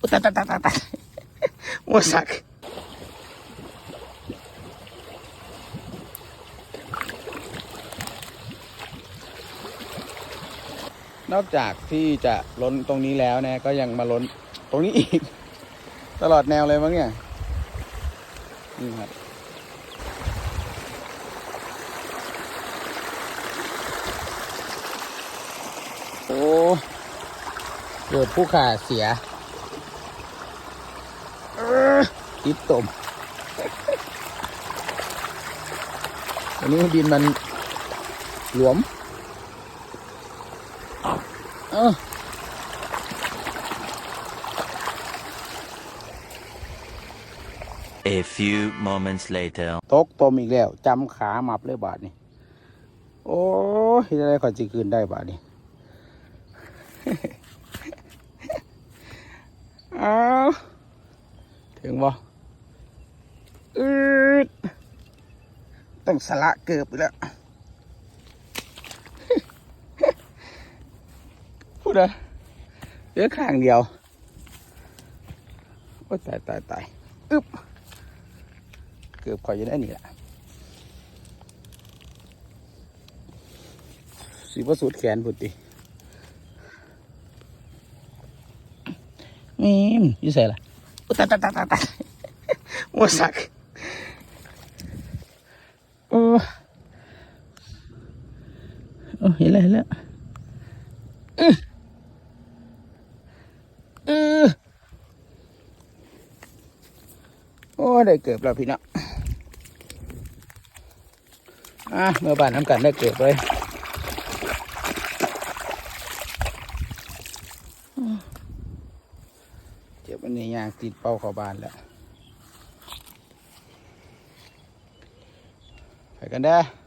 อุตายตายตายตายตายมัวสักนอกจากที่จะล้นตรงนี้แล้วนะ ก็ยังมาล้นตรงนี้อีก ตลอดแนวเลยมั้งเนี่ยนี่ครับโอ้เกิดผู้ขาเสีย ติดตมอันนี้ดินมันหลวม เออ A few moments later. ตกตมอีกแล้วจำขาหมับเลยบาทนี่โอ้ยจะได้ขอจิคืนได้บาทนี่ เอา ถึงบ่อืดต้องสละเกือบอีกแล้วพูดนะเหลือข้างเดียว โอ้ยตายตายตายอึ๊บ เกือบขอยจะได้นี่แหละสีประสูดแขนพุดติมีมอยี่ใส่ละ อุยตายตายตายตายตายมัวสักโอ้โอ้เห็นแล้วเห็นแล้วอืออือโอ้ได้เกือบแล้วพี่น้องอะเมื่อบ้านน้ำกันได้เก็บเลย เจ็บอันนี้ยางติดเป้าเข้าบ้านแล้ว ไปกันเด้อ